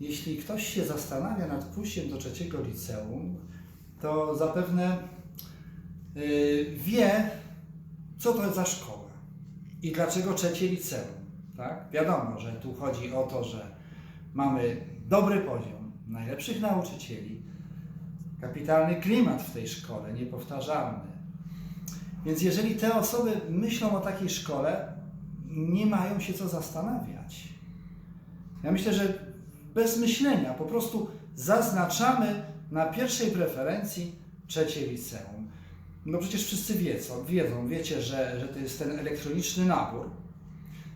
jeśli ktoś się zastanawia nad pójściem do trzeciego liceum, to zapewne y, wie, co to jest za szkoła i dlaczego trzecie liceum. Tak? Wiadomo, że tu chodzi o to, że mamy dobry poziom, najlepszych nauczycieli, kapitalny klimat w tej szkole, niepowtarzalny. Więc jeżeli te osoby myślą o takiej szkole, nie mają się co zastanawiać. Ja myślę, że bez myślenia po prostu zaznaczamy na pierwszej preferencji trzecie liceum. No przecież wszyscy wiedzą, wiedzą wiecie, że, że to jest ten elektroniczny nabór,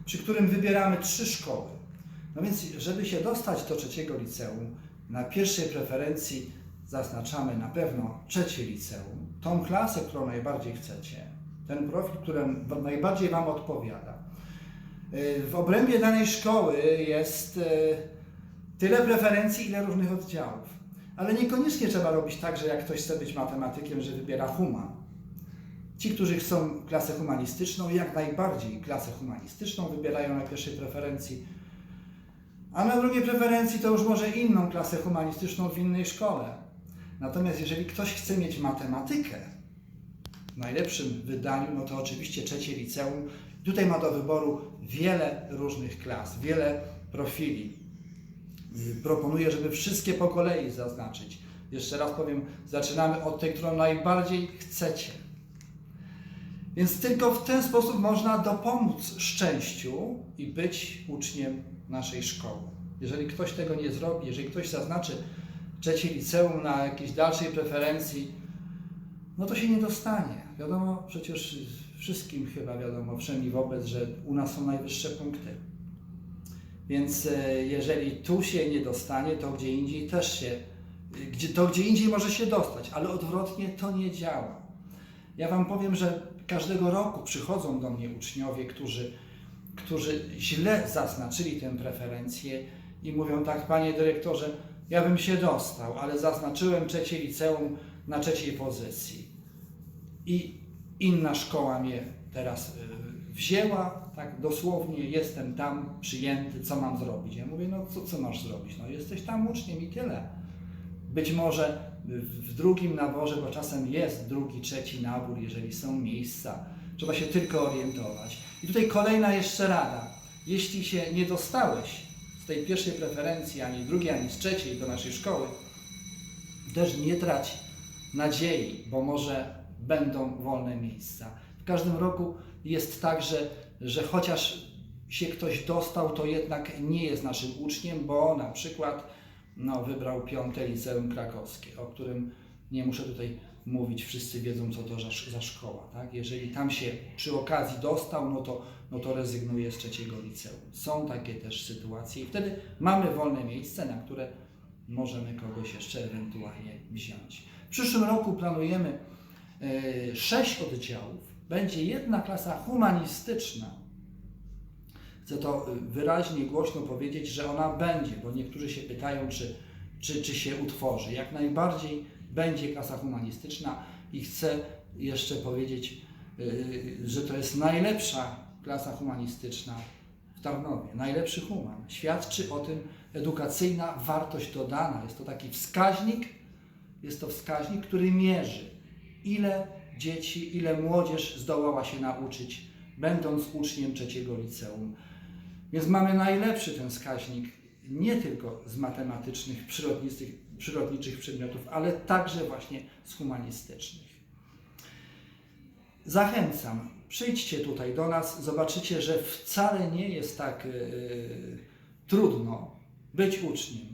przy którym wybieramy trzy szkoły. No więc, żeby się dostać do trzeciego liceum, na pierwszej preferencji zaznaczamy na pewno trzecie liceum, tą klasę, którą najbardziej chcecie, ten profil, który najbardziej Wam odpowiada. Y, W obrębie danej szkoły jest y, tyle preferencji, ile różnych oddziałów. Ale niekoniecznie trzeba robić tak, że jak ktoś chce być matematykiem, że wybiera human. Ci, którzy chcą klasę humanistyczną, jak najbardziej klasę humanistyczną wybierają na pierwszej preferencji, a na drugiej preferencji to już może inną klasę humanistyczną w innej szkole. Natomiast jeżeli ktoś chce mieć matematykę w najlepszym wydaniu, no to oczywiście trzecie liceum. Tutaj ma do wyboru wiele różnych klas, wiele profili. Proponuję, żeby wszystkie po kolei zaznaczyć. Jeszcze raz powiem, zaczynamy od tej, którą najbardziej chcecie. Więc tylko w ten sposób można dopomóc szczęściu i być uczniem naszej szkoły. Jeżeli ktoś tego nie zrobi, jeżeli ktoś zaznaczy trzecie liceum na jakiejś dalszej preferencji, no to się nie dostanie. Wiadomo, przecież wszystkim chyba wiadomo, wszemi wobec, że u nas są najwyższe punkty. Więc e, jeżeli tu się nie dostanie, to gdzie indziej też się, gdzie, to gdzie indziej może się dostać, ale odwrotnie to nie działa. Ja Wam powiem, że każdego roku przychodzą do mnie uczniowie, którzy, którzy źle zaznaczyli tę preferencję i mówią tak, Panie Dyrektorze, ja bym się dostał, ale zaznaczyłem trzecie liceum na trzeciej pozycji. I inna szkoła mnie teraz y, wzięła, tak dosłownie jestem tam przyjęty, co mam zrobić? Ja mówię, no co, co masz zrobić? No jesteś tam uczniem i tyle. Być może w drugim naborze, bo czasem jest drugi, trzeci nabór, jeżeli są miejsca, trzeba się tylko orientować. I tutaj kolejna jeszcze rada. Jeśli się nie dostałeś z tej pierwszej preferencji, ani drugiej, ani z trzeciej do naszej szkoły, też nie trać nadziei, bo może będą wolne miejsca. W każdym roku jest tak, że, że chociaż się ktoś dostał, to jednak nie jest naszym uczniem, bo na przykład no, wybrał piąte liceum krakowskie, o którym nie muszę tutaj mówić, wszyscy wiedzą, co to za, szkoła. Tak? Jeżeli tam się przy okazji dostał, no to, no to rezygnuje z trzeciego liceum. Są takie też sytuacje i wtedy mamy wolne miejsce, na które możemy kogoś jeszcze ewentualnie wziąć. W przyszłym roku planujemy e, sześć oddziałów. Będzie jedna klasa humanistyczna. Chcę to y, wyraźnie, głośno powiedzieć, że ona będzie, bo niektórzy się pytają, czy, czy, czy się utworzy. Jak najbardziej będzie klasa humanistyczna i chcę jeszcze powiedzieć, y, że to jest najlepsza klasa humanistyczna w Tarnowie, najlepszy human. Świadczy o tym edukacyjna wartość dodana. Jest to taki wskaźnik, jest to wskaźnik, który mierzy, ile dzieci, ile młodzież zdołała się nauczyć, będąc uczniem trzeciego liceum. Więc mamy najlepszy ten wskaźnik nie tylko z matematycznych, przyrodniczych, przedmiotów, ale także właśnie z humanistycznych. Zachęcam, przyjdźcie tutaj do nas, zobaczycie, że wcale nie jest tak yy, trudno być uczniem.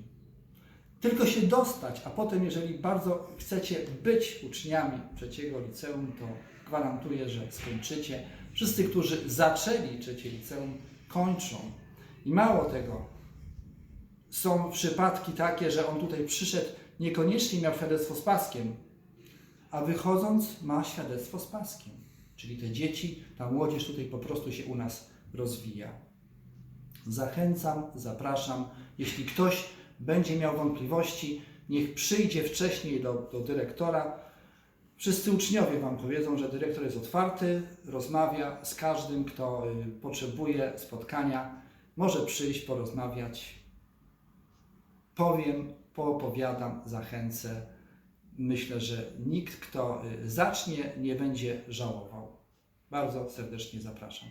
Tylko się dostać, a potem, jeżeli bardzo chcecie być uczniami trzeciego liceum, to gwarantuję, że skończycie. Wszyscy, którzy zaczęli trzecie liceum, kończą. I mało tego, są przypadki takie, że on tutaj przyszedł, niekoniecznie miał świadectwo z paskiem, a wychodząc ma świadectwo z paskiem. Czyli te dzieci, ta młodzież tutaj po prostu się u nas rozwija. Zachęcam, zapraszam. Jeśli ktoś będzie miał wątpliwości, niech przyjdzie wcześniej do, do dyrektora. Wszyscy uczniowie Wam powiedzą, że dyrektor jest otwarty, rozmawia z każdym, kto y, potrzebuje spotkania. Może przyjść, porozmawiać. powiem, poopowiadam, zachęcę. Myślę, że nikt, kto y, zacznie, nie będzie żałował. Bardzo serdecznie zapraszam.